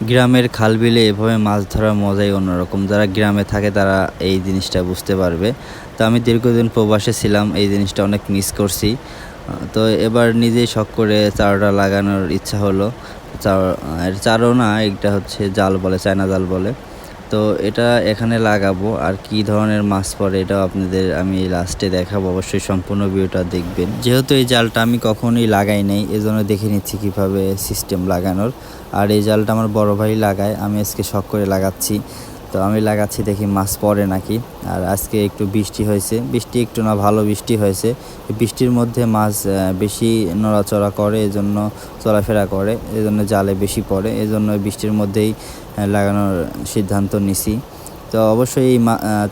গ্রামের খাল বিলে এভাবে মাছ ধরার মজাই অন্যরকম। যারা গ্রামে থাকে তারা এই জিনিসটা বুঝতে পারবে। তো আমি দীর্ঘদিন প্রবাসে ছিলাম, এই জিনিসটা অনেক মিস করছি। তো এবার নিজেই শখ করে চারাটা লাগানোর ইচ্ছা হলো। চার চারও না এটা হচ্ছে জাল বলে, চায়না জাল বলে। তো এটা এখানে লাগাবো। আর কি ধরনের মাছ পড়ে এটাও আপনাদের আমি লাস্টে দেখাবো। অবশ্যই সম্পূর্ণ ভিডিওটা দেখবেন। যেহেতু এই জালটা আমি কখনোই লাগাই নাই, এজন্য দেখে নিচ্ছি কীভাবে সিস্টেম লাগানোর। আর এই জালটা আমার বড় ভাই লাগায়, আমি আজকে শখ করে লাগাচ্ছি। তো আমি লাগাচ্ছি দেখি মাছ পড়ে নাকি। আর আজকে একটু বৃষ্টি হয়েছে। বৃষ্টি একটু না, ভালো বৃষ্টি হয়েছে। বৃষ্টির মধ্যে মাছ বেশি নড়াচড়া করে, এজন্য চলাফেরা করে, এজন্য জালে বেশি পড়ে, এজন্য বৃষ্টির মধ্যেই লাগানোর সিদ্ধান্ত নিছি। তো অবশ্যই এই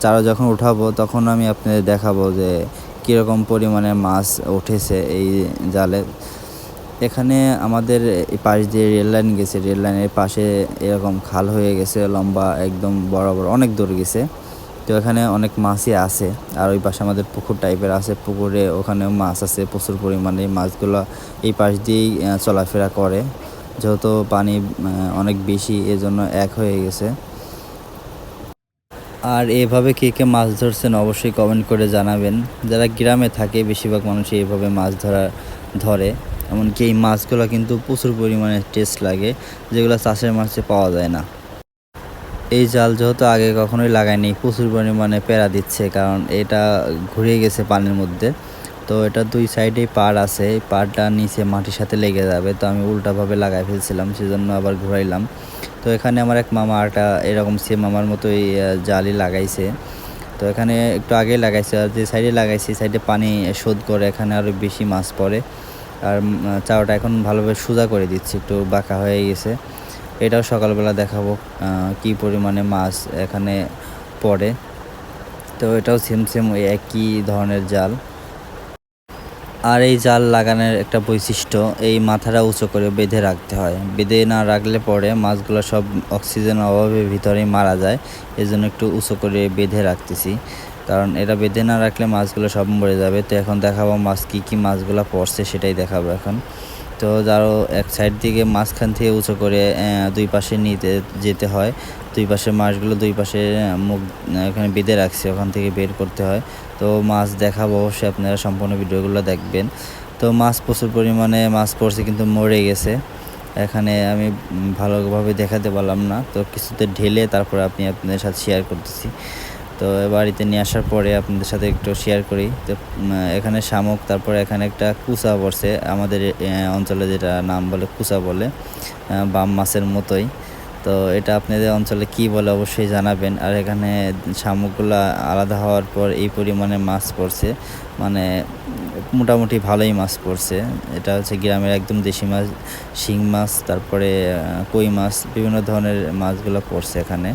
চারা যখন উঠাবো, তখন আমি আপনাদের দেখাবো যে কীরকম পরিমাণে মাছ উঠেছে এই জালে। এখানে আমাদের এই পাশ দিয়ে রেল লাইন গেছে। রেল লাইনের পাশে এরকম খাল হয়ে গেছে, লম্বা, একদম বরাবর অনেক দূর গেছে। তো এখানে অনেক মাছই আছে আর ওই পাশে আমাদের পুকুর টাইপের আছে। পুকুরে ওখানেও মাছ আছে, প্রচুর পরিমাণে। মাছগুলো এই পাশ দিয়েই চলাফেরা করে। যেহেতু পানি অনেক বেশি, এজন্য এক হয়ে গেছে। আর এভাবে কে কে মাছ ধরছেন অবশ্যই কমেন্ট করে জানাবেন। যারা গ্রামে থাকে, বেশিরভাগ মানুষই এভাবে মাছ ধরা, ধরে। এমনকি এই মাছগুলো কিন্তু প্রচুর পরিমাণে টেস্ট লাগে যেগুলো চাষের মাছে পাওয়া যায় না। এই জাল যেহেতু আগে কখনোই লাগাইনি প্রচুর পরিমাণে প্যারা দিচ্ছে কারণ এটা ঘুরে গেছে পানির মধ্যে। তো এটা দুই সাইডেই পাড় আছে এই পাড়টা নিচে মাটির সাথে লেগে যাবে তো আমি উল্টাভাবে লাগাই ফেলছিলাম সেজন্য আবার ঘুরাইলাম। তো এখানে আমার এক মামা একটা এরকম সেম মামার মতোই আহ, জালি লাগাইছে। তো এখানে একটু আগে লাগাইছে আর যে সাইডে লাগাইছে সাইডে পানি শোধ করে এখানে আরও বেশি মাছ পড়ে। আর চারাটা এখন ভালোভাবে সোজা করে দিচ্ছি, একটু বাঁকা হয়ে গেছে। এটাও সকালবেলা দেখাবো কি পরিমাণে মাছ এখানে পড়ে। তো এটাও সেম সেম একই ধরনের জাল। আর এই জাল লাগানোর একটা বৈশিষ্ট্য, এই মাথাটা উঁচু করে বেঁধে রাখতে হয়। বেঁধে না রাখলে পরে মাছগুলো সব অক্সিজেন অভাবে ভিতরেই মারা যায়। এই জন্য একটু উঁচু করে বেঁধে রাখতেছি। কারণ এটা বেঁধে না রাখলে মাছগুলো সব মরে যাবে। তো এখন দেখাবো মাছ কী কী মাছগুলো পড়ছে, সেটাই দেখাবো এখন। তো যারও এক সাইড থেকে মাঝখান থেকে উঁচু করে দুই পাশে নিতে যেতে হয়। দুই পাশে মাছগুলো দুই পাশে মুখ এখানে বেঁধে রাখছে, ওখান থেকে বের করতে হয়। তো মাছ দেখাবো অবশ্যই, আপনারা সম্পূর্ণ ভিডিওগুলো দেখবেন। তো মাছ প্রচুর পরিমাণে, মাছ পড়ছে কিন্তু মরে গেছে। এখানে আমি ভালোভাবে দেখাতে পারলাম না। তো কিছুতে ঢেলে তারপরে আপনি আপনাদের সাথে শেয়ার করতেছি। তো বাড়িতে নিয়ে আসার পরে আপনাদের সাথে একটু শেয়ার করি। তো এখানে শামুক, তারপরে এখানে একটা কুচা পড়ছে। আমাদের অঞ্চলে যেটা নাম বলে কুচা বলে বাম মাছের মতোই। তো এটা আপনাদের অঞ্চলে কি বলে অবশ্যই জানাবেন। আর এখানে শামুকগুলো আলাদা হওয়ার পর এই পরিমাণে মাছ পড়ছে। মানে মোটামুটি ভালোই মাছ পড়ছে। এটা হচ্ছে গ্রামের একদম দেশি মাছ, শিং মাছ, তারপরে কই মাছ, বিভিন্ন ধরনের মাছগুলো পড়ছে এখানে।